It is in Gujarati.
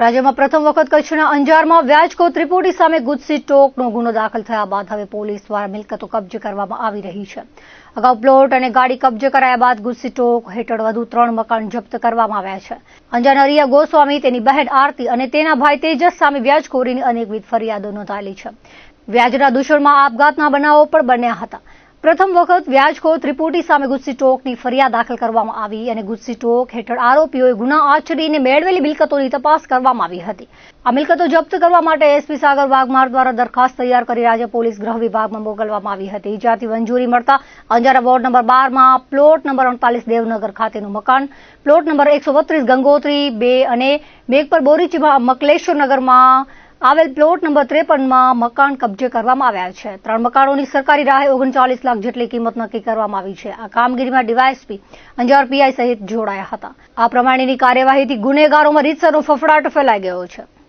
રાજ્યમાં પ્રથમ વખત કચ્છના અંજારમાં વ્યાજકો ત્રિપુટી સામે ગુજસી ટોકનો ગુનો દાખલ થયા બાદ હવે પોલીસ દ્વારા મિલકતો કબજે કરવામાં આવી રહી છે. અગાઉ પ્લોટ અને ગાડી કબજે કરાયા બાદ ગુજસી ટોક હેઠળ વધુ ત્રણ મકાન જપ્ત કરવામાં આવ્યા છે. અંજાનરિયા ગોસ્વામી, તેની બહેન આરતી અને તેના ભાઈ તેજસ સામે વ્યાજખોરીની અનેકવિધ ફરિયાદો નોંધાયેલી છે. વ્યાજના દૂષણમાં આપઘાતના બનાવો પણ બન્યા હતા. પ્રથમ વખત વ્યાજખોર ત્રિપુટી સામે ગુજસીટોકની ફરિયાદ દાખલ કરવામાં આવી અને ગુજસીટોક હેઠળ આરોપીઓએ ગુના આચરીને મેળવેલી મિલકતોની તપાસ કરવામાં આવી હતી. આ મિલકતો જપ્ત કરવા માટે એસપી સાગર વાઘમાર દ્વારા દરખાસ્ત તૈયાર કરી રાજ્ય પોલીસ ગૃહ વિભાગમાં મોકલવામાં આવી હતી. જ્યાંથી મંજૂરી મળતા અંજારા વોર્ડ નંબર બારમાં પ્લોટ નંબર અડતાલીસ દેવનગર ખાતેનું મકાન, પ્લોટ નંબર એકસો બત્રીસ ગંગોત્રી બે અને મેઘપર બોરીચીમાં મકલેશ્વર નગરમાં આવેલ પ્લોટ નંબર ત્રેપનમાં મકાન કબજે કરવામાં આવ્યા છે. ત્રણ મકાનોની સરકારી રાહે ઓગણચાલીસ લાખ જેટલી કિંમત નક્કી કરવામાં આવી છે. આ કામગીરીમાં ડીવાયએસપી અંજાર પીઆઈ સહિત જોડાયા હતા. આ પ્રમાણેની કાર્યવાહીથી ગુનેગારોમાં રીતસરનો ફફડાટ ફેલાઈ ગયો છે.